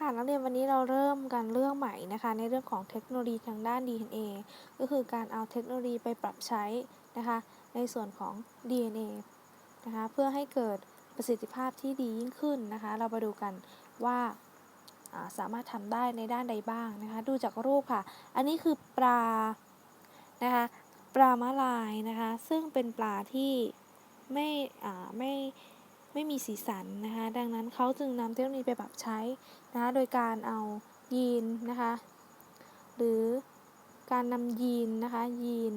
ค่ะนักเรียนวันนี้เราเริ่มกันเรื่องใหม่นะคะในเรื่องของเทคโนโลยีทางด้าน DNA ก็คือการเอาเทคโนโลยีไปปรับใช้นะคะในส่วนของ DNA นะคะเพื่อให้เกิดประสิทธิภาพที่ดียิ่งขึ้นนะคะเรามาดูกันว่าาสามารถทำได้ในด้านใดบ้างนะคะดูจากรูปค่ะ อันนี้คือปลานะคะปลามาลายนะคะซึ่งเป็นปลาที่ไม่ไม่ ไม่มีสีสันนะคะ ดังนั้นเขาจึงนำเทคโนโลยีไปปรับใช้นะคะโดยการเอายีนนะคะ หรือการนำยีนนะคะยีน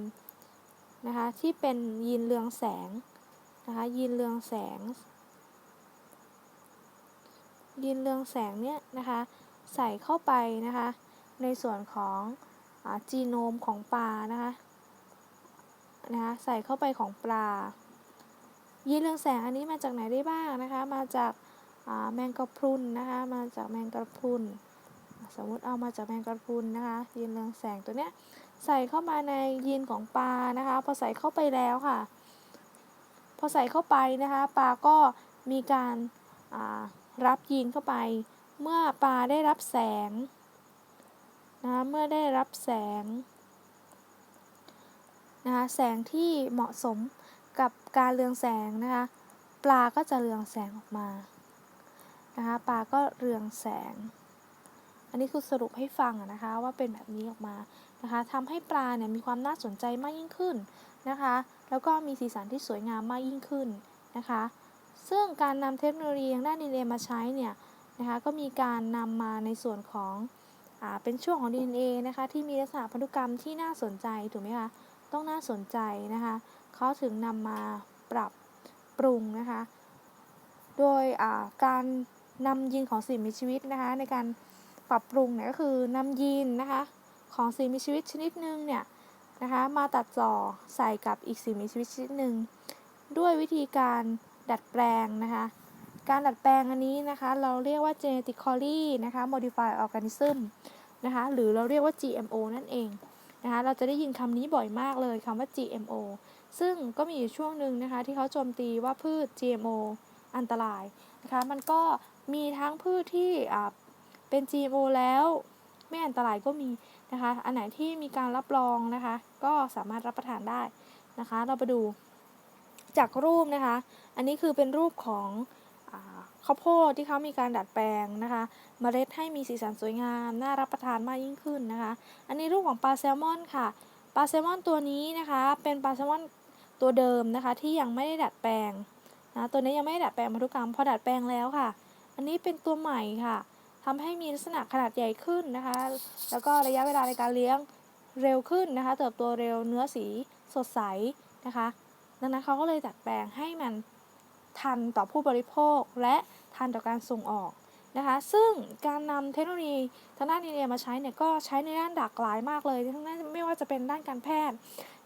นะคะที่เป็นยีนเรืองแสงนะคะยีนเรืองแสง ยีนเรืองแสงเนี่ยนะคะใส่เข้าไปนะคะในส่วนของอจีโนมของปลานะคะนะคะใส่เข้าไปของปลา ยีนเรืองแสงอันนี้มาจากไหนได้บ้างนะคะ มาจากแมงกะพรุนนะคะ มาจากแมงกะพรุน สมมุติเอามาจากแมงกะพรุนนะคะ ยีนเรืองแสงตัวเนี้ยใส่เข้ามาในยีนของปลานะคะ พอใส่เข้าไปแล้วค่ะ พอใส่เข้าไปนะคะปลาก็มีการรับยีนเข้าไป เมื่อปลาได้รับแสงนะะเมื่อได้รับแสงนะคะแสงที่เหมาะสม กับการเรืองแสงนะคะปลาก็จะเรืองแสงออกมานะคะปลาก็เรืองแสง อันนี้คือสรุปให้ฟังนะคะว่าเป็นแบบนี้ออกมานะคะทำให้ปลาเนี่ยมีความน่าสนใจมากยิ่งขึ้นนะคะ แล้วก็มีสีสันที่สวยงามมากยิ่งขึ้นนะคะ ซึ่งการนำเทคโนโลยีทางด้านดีเอ็นมาใช้เนี่ยนะคะก็มีการนำมาในส่วนของอ่าเป็นช่วงของ DNA นะคะที่มีลักษณะพันธุกรรมที่น่าสนใจถูกไหมคะต้องน่าสนใจนะคะ เขาถึงนำมาปรับปรุงนะคะ โดยการนำยีนของสิ่งมีชีวิตนะคะ ในการปรับปรุงเนี่ยก็คือนำยีนนะคะของสิ่งมีชีวิตชนิดหนึ่งเนี่ยนะคะมาตัดต่อใส่กับอีกสิ่งมีชีวิตชนิดหนึ่งด้วยวิธีการดัดแปลงนะคะการดัดแปลงอันนี้นะคะเราเรียกว่า genetically นะคะ modified organism นะคะหรือเราเรียกว่า GMO นั่นเองนะคะเราจะได้ยินคำนี้บ่อยมากเลยคำว่า GMO ซึ่งก็มีอยู่ช่วงหนึ่งนะคะที่เขาโจมตีว่าพืช GMO อันตรายนะคะมันก็มีทั้งพืชที่เป็น GMO แล้วไม่อันตรายก็มีนะคะอันไหนที่มีการรับรองนะคะก็สามารถรับประทานได้นะคะเราไปดูจากรูปนะคะ อันนี้คือเป็นรูปของอข้าวโพดที่เขามีการดัดแปลงนะคะเมล็ดให้มีสีสันสวยงามน่ารับประทานมากยิ่งขึ้นนะคะ อันนี้รูปของปลาแซลมอนค่ะ ปลาแซลมอนตัวนี้นะคะ เป็นปลาแซลมอน ตัวเดิมนะคะ ที่ยังไม่ได้ดัดแปลงนะตัวนี้ยังไม่ได้ดัดแปลงพันธุกรรมพอดัดแปลงแล้วค่ะ อันนี้เป็นตัวใหม่ค่ะทำให้มีลักษณะขนาดใหญ่ขึ้นนะคะ แล้วก็ระยะเวลาในการเลี้ยงเร็วขึ้นนะคะ เติบโตเร็วเนื้อสีสดใสนะคะ ดังนั้นเขาก็เลยดัดแปลงให้มันทันต่อผู้บริโภคและทันต่อการส่งออกนะคะ ซึ่งการนำเทคโนโลยีทางด้านดีเมาใช้เนี่ยก็ใช้ในด้านหลากหลายมากเลยทั้งนั้นไม่ว่าจะเป็นด้านการแพทย์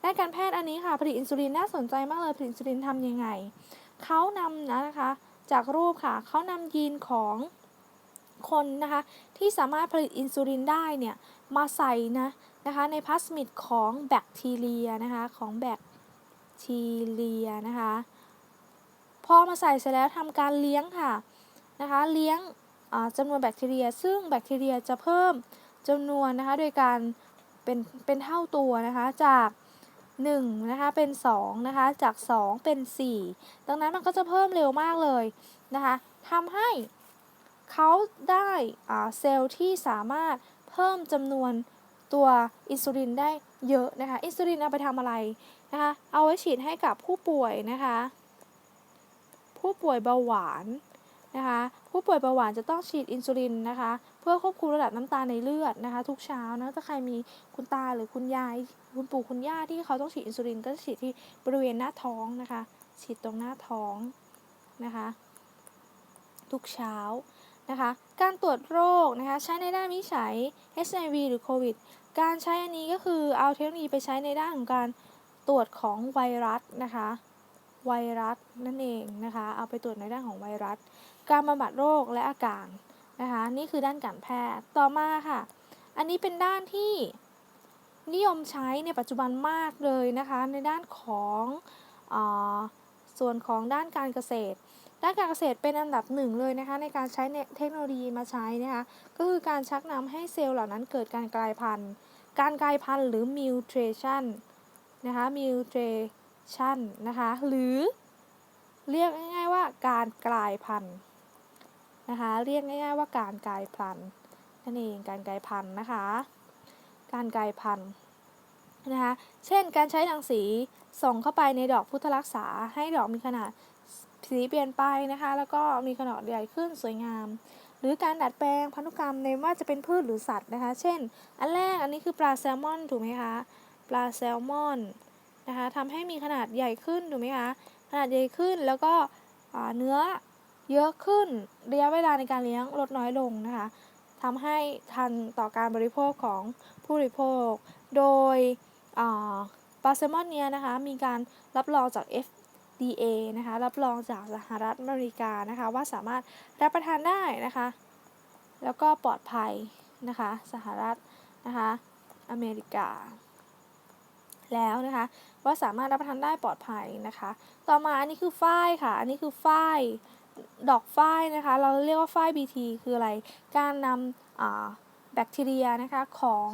ด้านการแพทย์อันนี้ค่ะผลิตอินซูลินน่าสนใจมากเลยผลิตอินซูลินทำยังไงเขานำนะคะ จากรูปค่ะเขานำยีนของคนนะคะ ที่สามารถผลิตอินซูลินได้เนี่ยมาใส่นะนะคะในพลาสมิดของแบคทีเรียนะคะของแบคทีเรียนะคะพอมาใส่เสร็จแล้วทำการเลี้ยงค่ะนะคะเลี้ยงอ่าจำนวนแบคทีเรีย ซึ่งแบคทีเรียจะเพิ่มจำนวนนะคะโดยการเป็นเป็นเท่าตัวนะคะจาก 1นะคะเป็น2นะคะจาก 2 เป็น 4 ดังนั้นมันก็จะเพิ่มเร็วมากเลยนะคะทำให้เขาได้เซลล์ที่สามารถเพิ่มจำนวนตัวอินซูลินได้เยอะนะคะ อินซูลินเอาไปทำอะไรนะคะ เอาไว้ฉีดให้กับผู้ป่วยนะคะ ผู้ป่วยเบาหวาน นะคะ ผู้ป่วยเบาหวานจะต้องฉีดอินซูลินนะคะ เพื่อควบคุมระดับน้ำตาลในเลือดนะคะ ทุกเช้านะถ้าใครมีคุณตาหรือคุณยาย คุณปู่คุณย่าที่เขาต้องฉีดอินซูลินก็จะฉีดที่บริเวณหน้าท้องนะคะ ฉีดตรงหน้าท้องนะคะ ทุกเช้านะคะ การตรวจโรคนะคะใช้ในด้านวิจัย HIV หรือโควิดการใช้อันนี้ก็คือเอาเทคโนโลยีไปใช้ในด้านของการตรวจของไวรัสนะคะ ไวรัสนั่นเองนะคะ เอาไปตรวจในด้านของไวรัส การบำบัดโรคและอาการนะคะ นี่คือด้านการแพทย์ ต่อมาค่ะ อันนี้เป็นด้านที่นิยมใช้ในปัจจุบันมากเลยนะคะ ในด้านของอส่วนของด้านการเกษตร ด้านการเกษตรเป็นอันดับหนึ่งเลยนะคะ ในการใช้เทคโนโลยีมาใช้นะคะ ก็คือการชักนำให้เซลล์เหล่านั้นเกิดการกลายพันธุ์ การกลายพันธุ์หรือ mutation นะคะ mutation นะคะ หรือเรียกง่าย ๆ ว่าการกลายพันธุ์นะคะ เรียกง่าย ๆ ว่าการกลายพันธุ์นั่นเองการกลายพันธุ์นะคะ การกลายพันธุ์นะคะ เช่น การใช้รังสีส่งเข้าไปในดอกพุทธรักษา ให้ดอกมีขนาดสีเปลี่ยนไปนะคะ แล้วก็มีขนาดใหญ่ขึ้นสวยงาม หรือการดัดแปลงพันธุกรรมในว่าจะเป็นพืชหรือสัตว์นะคะ เช่น อันแรกอันนี้คือปลาแซลมอนถูกไหมคะ ปลาแซลมอน นะคะทำให้มีขนาดใหญ่ขึ้นถูกไหมคะขนาดใหญ่ขึ้นแล้วก็เนื้อเยอะขึ้นระยะเวลาในการเลี้ยงลดน้อยลงนะคะทำให้ทันต่อการบริโภคของผู้บริโภค โดยปลาแซลมอนเนี้ยนะคะมีการรับรองจาก FDA นะคะรับรองจากสหรัฐอเมริกานะคะว่าสามารถรับประทานได้นะคะแล้วก็ปลอดภัยนะคะสหรัฐนะคะอเมริกา แล้วนะคะ ว่าสามารถรับประทานได้ปลอดภัยนะคะ ต่อมาอันนี้คือฝ้ายค่ะ อันนี้คือฝ้ายดอกฝ้ายนะคะ เราเรียกว่าฝ้าย BT คืออะไร การนำแบคทีเรียนะคะของ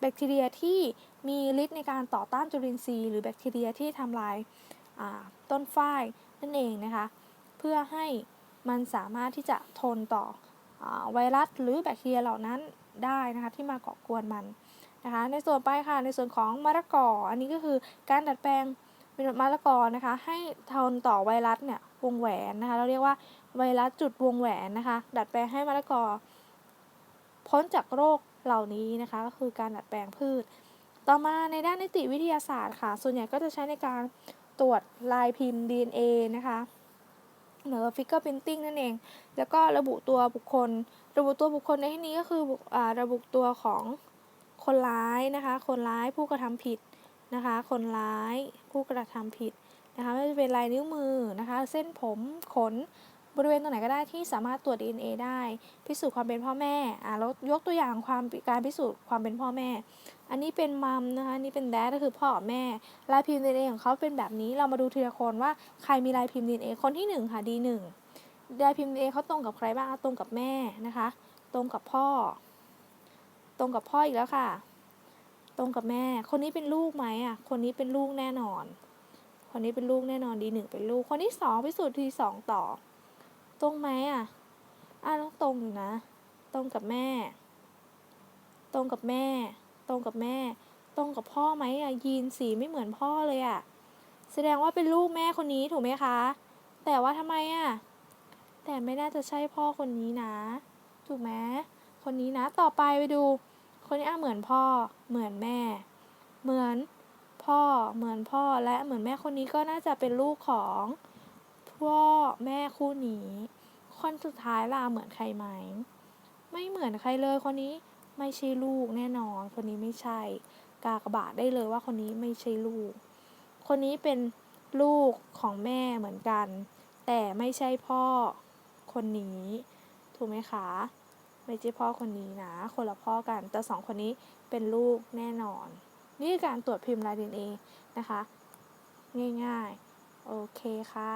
แบคทีเรียที่มีฤทธิ์ในการต่อต้านจุลินทรีย์หรือแบคทีเรียที่ทำลายต้นฝ้ายนั่นเองนะคะ เพื่อให้มันสามารถที่จะทนต่ออไวรัสหรือแบคทีเรียเหล่านั้นได้นะคะที่มาเกาะกวนมัน นะคะ ในส่วนไปค่ะ ในส่วนของมะละกอ อันนี้ก็คือการดัดแปลงเป็นมะละกอนะคะ ให้ทนต่อไวรัสเนี่ยวงแหวนนะคะ เราเรียกว่าไวรัสจุดวงแหวนนะคะ ดัดแปลงให้มะละกอ พ้นจากโรคเหล่านี้นะคะ ก็คือการดัดแปลงพืช ต่อมาในด้านนิติวิทยาศาสตร์ค่ะ ส่วนใหญ่ก็จะใช้ในการตรวจลายพิมพ์ DNA นะคะหนือฟิกเกอร์พิมพ์ติ้งนั่นเอง แล้วก็ระบุตัวบุคคล ระบุตัวบุคคลในที่นี้ก็คืออระบุตัวของ คนร้ายนะคะ คนร้ายผู้กระทำผิดนะคะ คนร้ายผู้กระทำผิดนะคะไม่ว่าจะเป็นลายนิ้วมือนะคะ เส้นผมขนบริเวณตรงไหนก็ได้ที่สามารถตรวจ DNA ได้ พิสูจน์ความเป็นพ่อแม่อ่าแล้วยกตัวอย่างความการพิสูจน์ความเป็นพ่อแม่ อันนี้เป็นมัมนะคะนี่เป็นแดดก็คือพ่อแม่ลายพิมพ์ DNA ของเขาเป็นแบบนี้เรามาดูทีละคนว่าใครมีลายพิมพ์ DNA คนที่ 1 ค่ะ D1 ลายพิมพ์ DNA เขาตรงกับใครบ้างตรงกับแม่นะคะ ตรงกับพ่อ ตรงกับพ่ออีกแล้วค่ะ ตรงกับแม่ คนนี้เป็นลูกไหมอะ คนนี้เป็นลูกแน่นอน คนนี้เป็นลูกแน่นอน D1 เป็นลูก คนที่2พิสูจน์ที2ต่อ ตรงไหมอะอะต้องตรงอยู่นะ ตรงกับแม่ ตรงกับแม่ ตรงกับแม่ ตรงกับพ่อไหมอะ ยีนสีไม่เหมือนพ่อเลยอะ แสดงว่าเป็นลูกแม่คนนี้ถูกไหมคะ แต่ว่าทำไมอะ แต่ไม่น่าจะใช่พ่อคนนี้นะ ถูกไหม คนนี้นะ ต่อไปไปดู คนนี้อะเหมือนพ่อ เหมือนแม่ เหมือนพ่อ เหมือนพ่อ และเหมือนแม่คนนี้ก็น่าจะเป็นลูกของพ่อแม่คู่นี้ คนสุดท้ายล่ะเหมือนใครไหม ไม่เหมือนใครเลยคนนี้ไม่ใช่ลูกแน่นอน คนนี้ไม่ใช่ กากบาทได้เลยว่าคนนี้ไม่ใช่ลูก คนนี้เป็นลูกของแม่เหมือนกัน แต่ไม่ใช่พ่อคนนี้ ถูกไหมคะ ไม่ใช่พ่อคนนี้นะ คนละพ่อกัน แต่สองคนนี้เป็นลูกแน่นอน นี่คือการตรวจพิมพ์ลายดีเอ็นเอนะคะ ง่ายๆ โอเคค่ะ